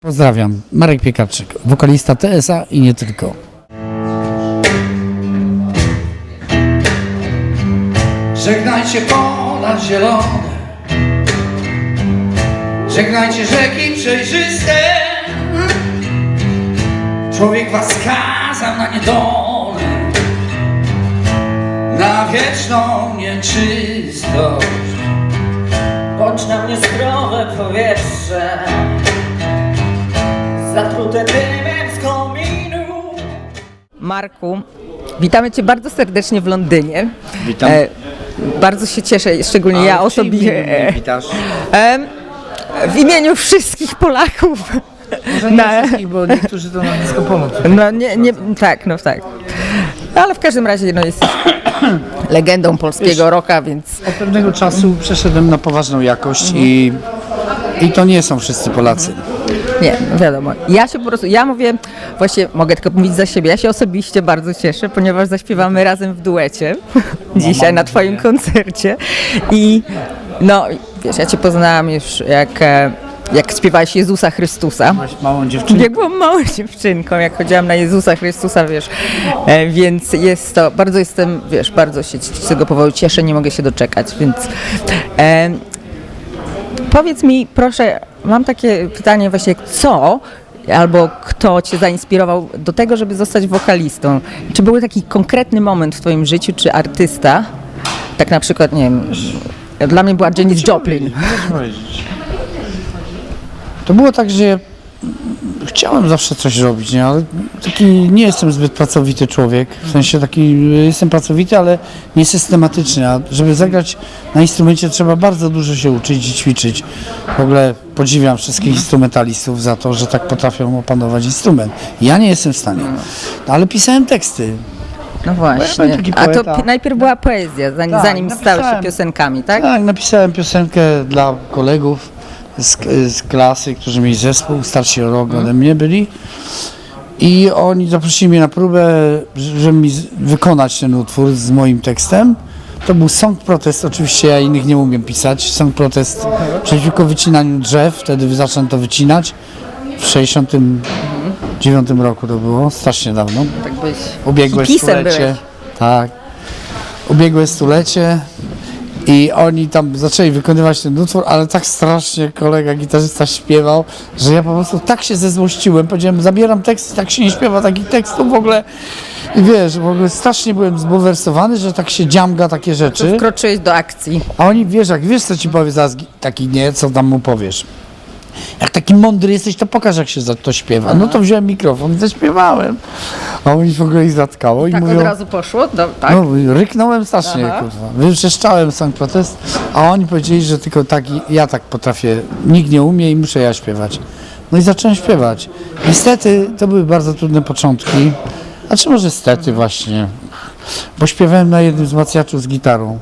Pozdrawiam, Marek Piekarczyk, wokalista TSA i nie tylko. Żegnajcie pola zielone. Żegnajcie rzeki przejrzyste. Człowiek was skazał na niedolę Na wieczną nieczystość. Bądź na mnie zdrowe powietrze Zatrute dymem z kominu Marku, witamy Cię bardzo serdecznie w Londynie. Witam. E, bardzo się cieszę, szczególnie ja osobiście. witasz? E, w imieniu wszystkich Polaków. Może Na- wszystkich, bo niektórzy to na blisko pomoc. No nie, nie, tak, no tak. Ale w każdym razie no, jesteś legendą polskiego rocka, więc Od pewnego czasu przeszedłem na poważną jakość i, i to nie są wszyscy Polacy. Nie, no wiadomo. Ja się po prostu, ja mówię, właśnie mogę tylko mówić za siebie, ja się osobiście bardzo cieszę, ponieważ zaśpiewamy razem w duecie dzisiaj na Twoim koncercie i no, wiesz, ja Cię poznałam już jak, e, jak śpiewałeś Jezusa Chrystusa. Byłaś małą dziewczynką. Jak byłam małą dziewczynką, jak chodziłam na Jezusa Chrystusa, wiesz, e, więc jest to, bardzo jestem, wiesz, bardzo się z tego powodu cieszę, nie mogę się doczekać, więc e, powiedz mi, proszę, mam takie pytanie właśnie, co albo kto Cię zainspirował do tego, żeby zostać wokalistą? Czy był taki konkretny moment w Twoim życiu, czy artysta, tak na przykład, nie wiem, dla mnie była Janis Joplin. To było tak, że chciałem zawsze coś robić, nie? ale taki nie jestem zbyt pracowity człowiek. W sensie taki y, jestem pracowity, ale nie systematyczny. A żeby zagrać na instrumencie trzeba bardzo dużo się uczyć i ćwiczyć. W ogóle podziwiam wszystkich instrumentalistów za to, że tak potrafią opanować instrument. Ja nie jestem w stanie. No, ale pisałem teksty. No właśnie. taki A to pi- najpierw była poezja, zanim, Tak, zanim stały się napisałem. piosenkami, tak? Tak, napisałem piosenkę dla kolegów z, z klasy, którzy mieli zespół, starsi o rok ode mnie byli. I oni zaprosili mnie na próbę, żeby mi z- wykonać ten utwór z moim tekstem. To był song protest, oczywiście ja innych nie umiem pisać. Song protest przeciwko wycinaniu drzew, wtedy zacząłem to wycinać. W 69 roku to było, strasznie dawno. Tak byś Ubiegłe hipisem stulecie. byłeś. Tak. Ubiegłe stulecie. I oni tam zaczęli wykonywać ten utwór, ale tak strasznie kolega gitarzysta śpiewał, że ja po prostu tak się zezłościłem. Powiedziałem, zabieram tekst, tak się nie śpiewa takich tekstów w ogóle. I wiesz, w ogóle strasznie byłem zbulwersowany, że tak się dziamga takie rzeczy. Wkroczyłeś do akcji. A oni, wiesz, jak wiesz, co ci powie zaraz taki nie, co tam mu powiesz. Jak taki mądry jesteś, to pokaż, jak się za to śpiewa. No to wziąłem mikrofon i zaśpiewałem. A oni w ogóle ich zatkało i Tak mówią... od razu poszło? Do, tak? No, ryknąłem strasznie, Aha. kurwa. Wytrzeszczałem sam protest, a oni powiedzieli, że tylko tak, i- ja tak potrafię, nikt nie umie i muszę ja śpiewać. No i zacząłem śpiewać. Niestety to były bardzo trudne początki, a czy może stety właśnie, bo śpiewałem na jednym wzmacniaczu z gitarą.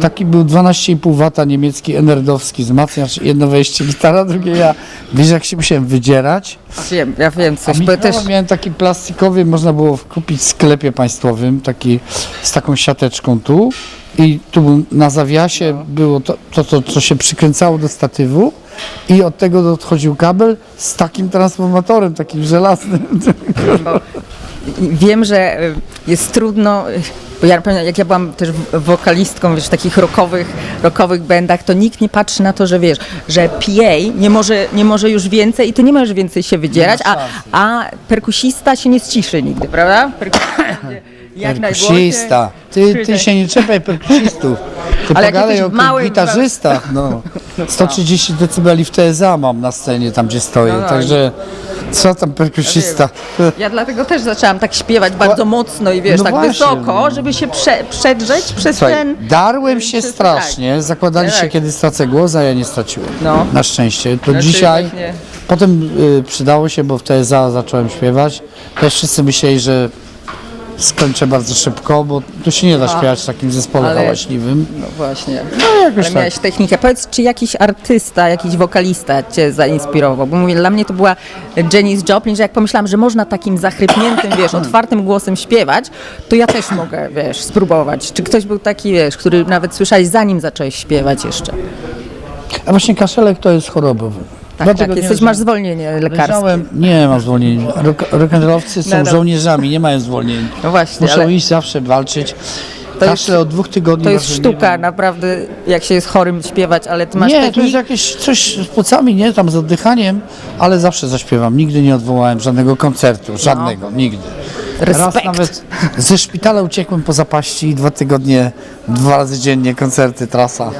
Taki był 12,5 wata niemiecki enerdowski wzmacniacz, jedno wejście gitara, drugie ja. Wiesz jak się musiałem wydzierać? Wiem, ja wiem A coś, Michała też miałem taki plastikowy, można było kupić w sklepie państwowym, taki z taką siateczką tu i tu był na zawiasie było to, to, to, co się przykręcało do statywu i od tego odchodził kabel z takim transformatorem, takim żelaznym. wiem, że y, jest trudno, bo ja pamiętam, jak ja byłam też wokalistką, wiesz, w takich rockowych, rockowych bandach, to nikt nie patrzy na to, że wiesz, że PA nie może, nie może już więcej i ty nie możesz więcej się wydzierać, a, a perkusista się nie ściszy nigdy, prawda? Perkusista będzie jak Perkusista. Ty, ty się nie czepiaj perkusistów. Ty Ale pogadaj o gitarzystach. No. 130 decybeli w TSA mam na scenie, tam gdzie stoję. No tak. Także co tam perkusista? Ja dlatego też zaczęłam tak śpiewać bardzo mocno i wiesz, No tak właśnie, wysoko, no. żeby się prze, przedrzeć przez Słuchaj, ten... darłem się przez- strasznie, zakładali się Tak. kiedy stracę głos, a ja nie straciłem. No. Na szczęście. To Znaczy dzisiaj, właśnie- potem y, przydało się, bo w TSA zacząłem śpiewać. Też wszyscy myśleli, że skończę bardzo szybko, bo tu się nie da śpiewać w takim zespole Ale- hałaśliwym. No właśnie. No jakoś Ale tak. miałeś technikę. Powiedz, czy jakiś artysta, jakiś wokalista cię zainspirował? Bo mówię, dla mnie to była Janis Joplin, że jak pomyślałam, że można takim zachrypniętym, wiesz, otwartym głosem śpiewać, to ja też mogę, wiesz, spróbować. Czy ktoś był taki, wiesz, który nawet słyszałeś zanim zacząłeś śpiewać jeszcze? A właśnie kaszelek to jest chorobowy. Tak, Dwa tak. Jesteś, leżałem. masz zwolnienie lekarskie. Leżałem, nie mam zwolnień. Rock, rock'n'rollowcy są No dobra. żołnierzami, nie mają zwolnień. No właśnie, Muszą ale iść zawsze walczyć. To Kaszle jest- od dwóch tygodni. to jest nie sztuka, naprawdę, jak się jest chorym śpiewać, ale ty masz Nie, to jest jakieś coś z płucami, nie, tam z oddychaniem, ale zawsze zaśpiewam. Nigdy nie odwołałem żadnego koncertu, żadnego, nigdy. Raz No. Respekt. nawet ze szpitala uciekłem po zapaści i dwa tygodnie, dwa razy dziennie koncerty, trasa.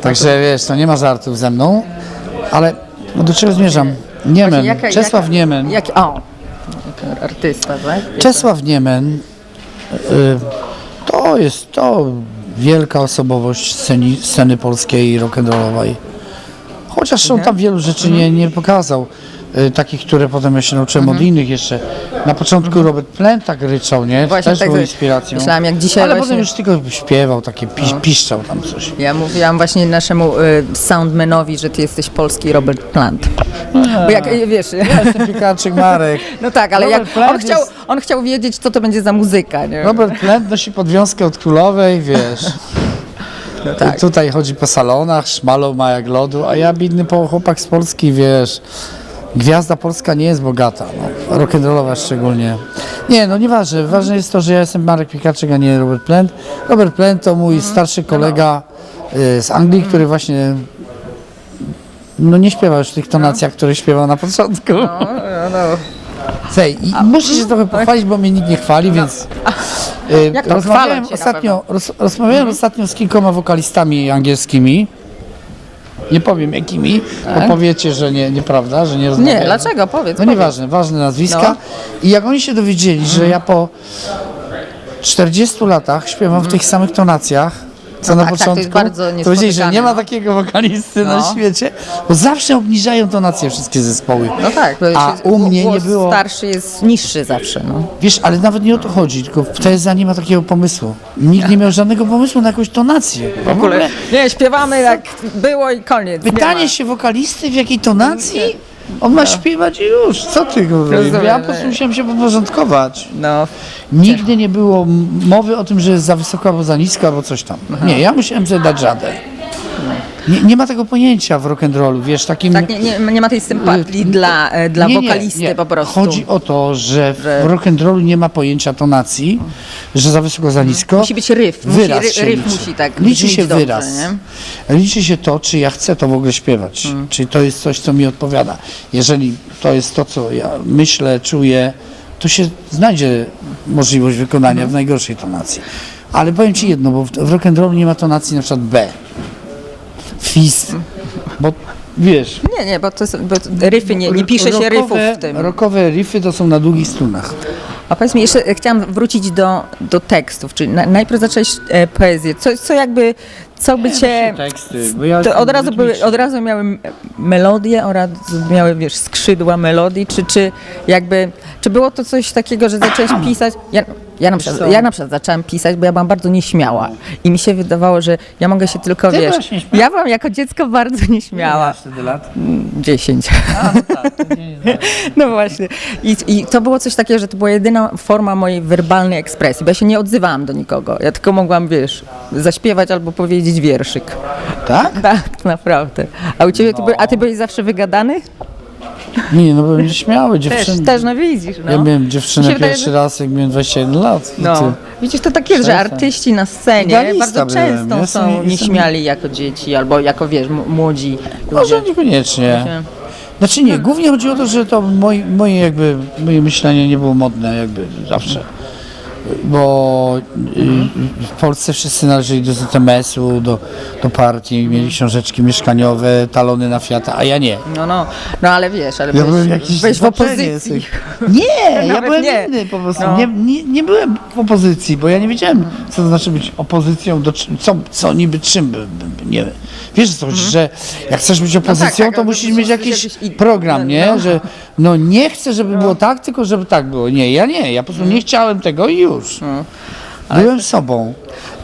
Także wiesz, to nie ma żartów ze mną, ale no do czego zmierzam? Niemen, jaka- Czesław jaka- Niemen. Jak, o, artysta, tak? Czesław Niemen y, to jest to wielka osobowość sceny, sceny polskiej rock'n'rollowej. Chociaż on tam wielu rzeczy nie, nie pokazał. Y, Takich, które potem ja się nauczyłem od innych jeszcze. Na początku Robert Plant tak ryczał, nie? Właśnie Też tak był sobie inspiracją. myślałam, jak dzisiaj Ale właśnie- potem już tylko śpiewał, takie pisz, piszczał tam coś. Ja mówiłam właśnie naszemu y, soundmanowi, że ty jesteś polski Robert Plant. Bo jak, y, wiesz, Jestem piekarczyk Marek. no tak, ale Robert jak Plant on chciał, jest- on chciał wiedzieć, co to będzie za muzyka, nie? Robert Plant nosi podwiązkę od królowej, wiesz. No tak. Tutaj chodzi po salonach, szmalą ma jak lodu, a ja bidny po- chłopak z Polski, wiesz, gwiazda polska nie jest bogata, no, rock'n'rollowa szczególnie. Nie, no nieważne, ważne jest to, że ja jestem Marek Piekarczyk, a nie Robert Plant. Robert Plant to mój starszy kolega y, z Anglii, który właśnie no nie śpiewa już w tych tonacjach, które śpiewał na początku. No, no, no. Słuchaj, i muszę się trochę pochwalić, bo mnie nikt nie chwali, więc y, Jak to? rozmawiałem Chwalą cię na ostatnio, roz, rozmawiałem ostatnio z kilkoma wokalistami angielskimi. Nie powiem jakimi, bo powiecie, że nie, nieprawda, że nie rozmawiałem. Tak. Nie, dlaczego? Powiedz. No powiedz. nieważne, ważne nazwiska. No. I jak oni się dowiedzieli, że ja po 40 latach śpiewam w tych samych tonacjach, co na tak, tak, to jest początku, bardzo to powiedzieli, że nie ma no. takiego wokalisty na No. świecie, bo zawsze obniżają tonacje wszystkie zespoły. No tak, A u mnie nie było... starszy jest niższy zawsze, no. Wiesz, ale nawet nie o to chodzi, tylko w TSA nie ma takiego pomysłu. Nikt nie miał żadnego pomysłu na jakąś tonację. W ogóle Nie, śpiewamy jak było i koniec. nie pytanie się wokalisty w jakiej tonacji? On ma śpiewać i już. Co ty go Rozumiem, Ja po prostu musiałem się podporządkować. No, Nigdy nie było mowy o tym, że jest za wysoko albo za nisko, albo coś tam. Nie, ja musiałem sobie dać radę. Nie, nie ma tego pojęcia w rock'n'rollu, wiesz, takim... tak, nie, nie, nie ma tej sympatii dla, e, dla Nie, wokalisty nie. po prostu. Chodzi o to, że w Że- rock'n'rollu nie ma pojęcia tonacji, że za wysoko, za nisko. Musi być ryf, musi, Wyraz ry, się ryf liczy. musi tak Liczy się dobrze, wyraz. nie? Liczy się to, czy ja chcę to w ogóle śpiewać. Mm. Czy to jest coś, co mi odpowiada. Jeżeli to jest to, co ja myślę, czuję, to się znajdzie możliwość wykonania Mhm. w najgorszej tonacji. Ale powiem Ci jedno, bo w, w rock'n'rollu nie ma tonacji na przykład B. Fis. Bo wiesz, Nie, nie, bo to są, bo ryfy, nie, nie pisze się ryfów rockowe- w tym. Rockowe riffy to są na długich strunach. A powiedz mi, jeszcze e, chciałam wrócić do, do tekstów, czyli na, najpierw zacząłeś e, poezję. Co, co jakby, co by cię... teksty, bo ja To od razu, były, od razu miały m- melodie, od razu miały, wiesz, skrzydła melodii, czy, czy jakby, czy było to coś takiego, że zacząłeś pisać? Ja, ja, na przykład, ja na przykład zaczęłam pisać, bo ja byłam bardzo nieśmiała i mi się wydawało, że ja mogę się tylko, Ty wiesz, byłaś nieśmiała? ja byłam jako dziecko bardzo nieśmiała. wtedy lat? 10. tak, No właśnie. I, I to było coś takiego, że to była jedyna forma mojej werbalnej ekspresji, bo ja się nie odzywałam do nikogo. Ja tylko mogłam, wiesz, zaśpiewać albo powiedzieć wierszyk. Tak? Tak, naprawdę. A u ciebie, ty, by, a ty byłeś zawsze wygadany? Nie, no byłem nieśmiały, Też, dziewczyny. też no widzisz, no. Ja miałem dziewczynę Mi się wydaje, pierwszy że- raz, jak miałem 21 lat. i No, ty. widzisz, to takie, że Przestań. artyści na scenie Idealista bardzo byłem. często Jestem- są jestem- nieśmiali jako dzieci, albo jako, wiesz, m- młodzi Może ludzie. niekoniecznie. Nie. Znaczy nie, głównie chodzi o to, że to moje, moje jakby, moje myślenie nie było modne jakby zawsze. Bo y, w Polsce wszyscy należeli do ZMS-u, do, do partii, mieli książeczki mieszkaniowe, talony na Fiata, a ja nie. No, no, no ale wiesz, ale Ja byłeś, byłem jakiś byłeś w opozycji. Nie, ja Nawet byłem nie. inny po prostu. No. Nie, nie, nie byłem w opozycji, bo ja nie wiedziałem, co to znaczy być opozycją, do, czym- co, co niby czym. by- by- Nie, wiesz co chodzi, że jak chcesz być opozycją, tak, to ale musisz mieć jakiś jakiś program, nie? no. Że no nie chcę, żeby było tak, tylko żeby tak było. Nie, ja nie, ja po prostu nie chciałem tego i już. Byłem sobą.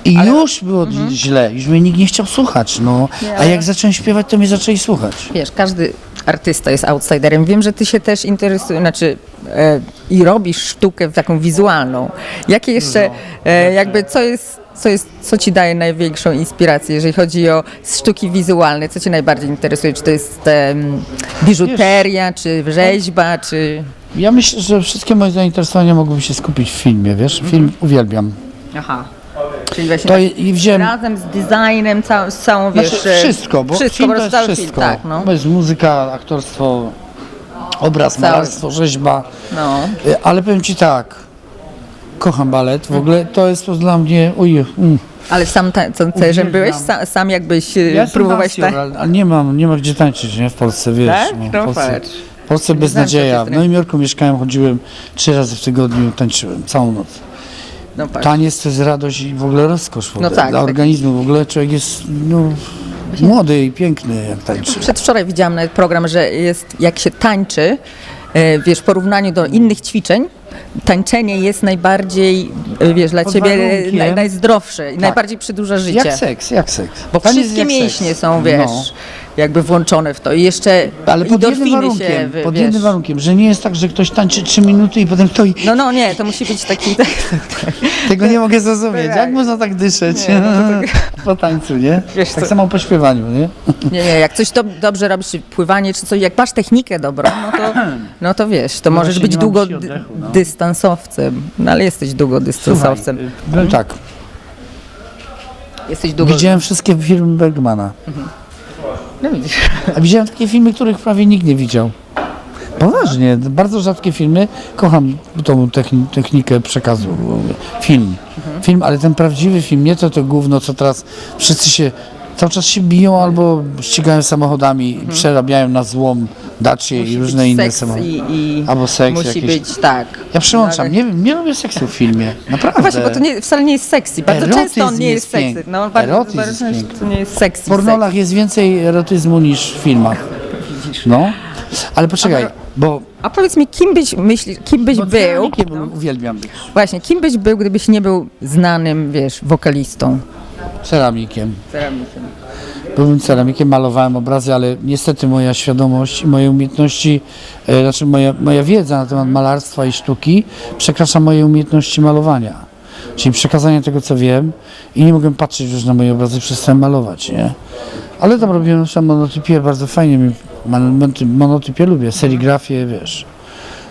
I już było źle, już mnie nikt nie chciał słuchać, no. A jak zacząłem śpiewać, to mnie zaczęli słuchać. Wiesz, każdy artysta jest outsiderem. Wiem, że ty się też interesujesz, znaczy e, i robisz sztukę taką wizualną. Jakie jeszcze, e, jakby co jest, co jest, co ci daje największą inspirację, jeżeli chodzi o sztuki wizualne? Co cię najbardziej interesuje? Czy to jest em, biżuteria, czy rzeźba, czy... Ja myślę, że wszystkie moje zainteresowania mogłyby się skupić w filmie, wiesz? Mhm. Film uwielbiam. Aha. Czyli właśnie To tak i wziąłem... razem z designem, cał, z całą, wiesz... Znaczy, e, wszystko, bo wszystko, film po to prostu jest cały wszystko. film, tak, no. To jest muzyka, aktorstwo, obraz, Cały. malarstwo, rzeźba. no. Y, Ale powiem Ci tak, kocham balet, w ogóle to jest to dla mnie, oj, mm. Ale sam ta, tancerzem Uwielbiam. byłeś? Sam, sam jakbyś e, ja jestem próbować danseur, tak? ale ale nie mam, nie ma gdzie tańczyć, nie, w Polsce, wiesz. Tak? No, No w Polsce, patrz. Polsce Nie znam beznadzieja. W Nowym Jorku mieszkałem, chodziłem trzy razy w tygodniu, tańczyłem całą noc. No patrz. Taniec to jest radość i w ogóle rozkosz w ogóle, No tak, dla tak. organizmu. W ogóle człowiek jest no, młody i piękny jak tańczy. Przedwczoraj widziałam nawet program, że jest, jak się tańczy, e, wiesz, w porównaniu do innych ćwiczeń, tańczenie jest najbardziej, e, wiesz, dla Pod ciebie warunkiem- naj, najzdrowsze i najbardziej przedłuża życie. Jak seks, jak seks. Bo Taniec wszystkie jak mięśnie seks. są, wiesz, No. Jakby włączone w to i jeszcze Ale pod jednym warunkiem, się, wy- pod wiesz. jednym warunkiem, że nie jest tak, że ktoś tańczy 3 minuty i potem stoi. No, no, nie, to musi być taki, Tego nie mogę zrozumieć. Tak. Jak można tak dyszeć po tańcu, nie? Wiesz tak co? samo po śpiewaniu, nie? nie, nie, jak coś do, dobrze robisz, czy pływanie, czy coś, jak masz technikę dobrą, no to, no to wiesz, to możesz właśnie być nie mam długo dzisiaj oddechu, no. dystansowcem, no ale jesteś długo dystansowcem. Słuchaj, powiem tak, Jesteś długo... widziałem wszystkie filmy Bergmana. No widzisz. A widziałem takie filmy, których prawie nikt nie widział. Poważnie, bardzo rzadkie filmy. Kocham tą techni- technikę przekazu. Film. Film, ale ten prawdziwy film, nie to to gówno, co teraz wszyscy się cały czas się biją albo ścigają samochodami i przerabiają na złom dacie i różne inne samochody. i, i Albo seks musi jakieś. być tak. Ja przełączam, No, nie nie lubię seksu w filmie. Naprawdę. A właśnie, bo to nie, wcale nie jest sexy. Bardzo Erotyzm często on nie jest jest, sexy. No, bardzo, Erotyzm bardzo często piękny. nie jest sexy. W pornolach jest więcej erotyzmu niż w filmach. No. Ale poczekaj, bo A powiedz mi, kim byś myślisz, kim byś był? ceramikiem uwielbiam być. Właśnie, kim byś był, gdybyś nie był znanym, wiesz, wokalistą? Ceramikiem. Ceramikiem. Byłem ceramikiem, malowałem obrazy, ale niestety moja świadomość i moje umiejętności, e, znaczy moja, moja wiedza na temat malarstwa i sztuki przekracza moje umiejętności malowania. Czyli przekazanie tego, co wiem i nie mogłem patrzeć już na moje obrazy, przestałem malować, nie? Ale tam robiłem na monotypię, bardzo fajnie mi, monoty- monotypię lubię, serigrafię, wiesz.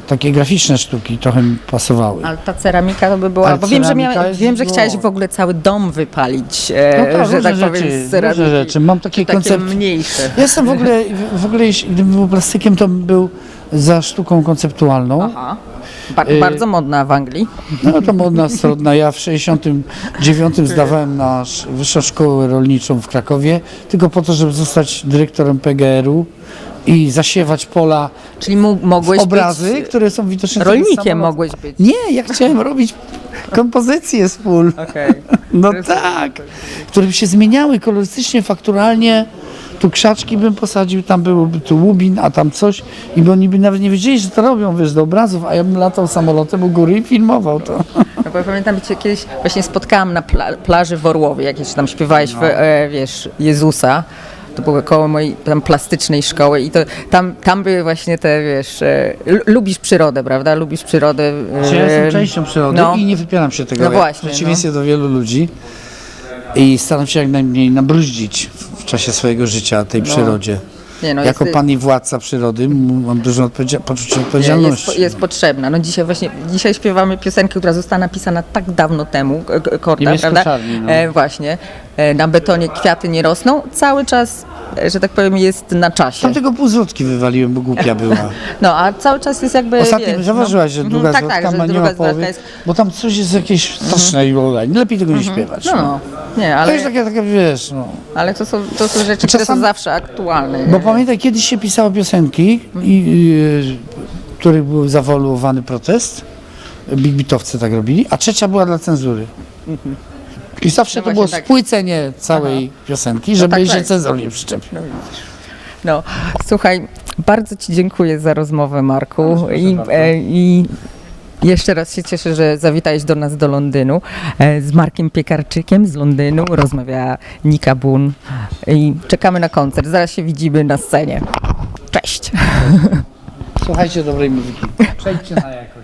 Takie graficzne sztuki trochę mi pasowały. Ale ta ceramika to by była, Ale bo wiem, że, ceramika miała, jest wiem, że chciałeś w ogóle cały dom wypalić, e, No tak, że tak powiem, rzeczy, z ceramiki. różne rzeczy. Mam takie Takie koncepty. mniejsze. Jestem w ogóle, w ogóle jeśli gdybym był plastykiem, to bym był za sztuką konceptualną. Aha. Ba- Y- bardzo modna w Anglii. No to modna strodna. Ja w 69 zdawałem na sz- Wyższą Szkołę Rolniczą w Krakowie, tylko po to, żeby zostać dyrektorem PGR-u i zasiewać pola Czyli mógł, mogłeś obrazy, być które są widoczne. z rolnikiem, samolotu. mogłeś być. Nie, ja chciałem robić kompozycje z pól. Okej. No tak, które by się zmieniały kolorystycznie, fakturalnie. Tu krzaczki bym posadził, tam byłby tu łubin, a tam coś i by oni by nawet nie wiedzieli, że to robią, wiesz, do obrazów, a ja bym latał samolotem u góry i filmował to. No bo pamiętam, że cię kiedyś właśnie spotkałam na pla- plaży w Orłowie, jak jeszcze tam śpiewałeś, w, e, wiesz, Jezusa. To było koło mojej tam plastycznej szkoły i to tam, tam były właśnie te, wiesz, e, l- lubisz przyrodę, prawda? Lubisz przyrodę. e, Ja jestem częścią przyrody no. i nie wypieram się tego, No właśnie, w przeciwieństwie do wielu ludzi i staram się jak najmniej nabruździć w czasie swojego życia tej przyrodzie. Nie, no, jako jest- pan i władca przyrody mam odpowiedzia- poczucie odpowiedzialności. jest, jest potrzebna. No dzisiaj właśnie, dzisiaj śpiewamy piosenkę, która została napisana tak dawno temu, k- k- Korda, prawda? No. E, właśnie. E, na betonie kwiaty nie rosną. Cały czas, że tak powiem, jest na czasie. Tam tego pół złotki wywaliłem, bo głupia była. No, a cały czas jest jakby, Ostatnio wiesz, zauważyłaś, że Mhm, druga tak, zwrotka tak, że ma nie druga ma połowy, jest, bo tam coś jest jakieś straszne i mm lepiej tego nie śpiewać. no, no, nie, To ale, jest takie, takie wiesz, no. ale to są, to są rzeczy, które są Czasami- zawsze aktualne. Bo nie? pamiętaj, kiedyś się pisało piosenki, i, y, których był zawoluowany protest, big bitowcy tak robili, a trzecia była dla cenzury. I zawsze No to było właśnie tak. spłycenie całej piosenki, żeby tak, się tak. cenzor nie przyczepił. No, słuchaj, bardzo Ci dziękuję za rozmowę, Marku. I, e, I jeszcze raz się cieszę, że zawitałeś do nas do Londynu. E, z Markiem Piekarczykiem z Londynu rozmawia Nika Bun. I czekamy na koncert. Zaraz się widzimy na scenie. Cześć! Słuchajcie dobrej muzyki. Przejdźcie na jako.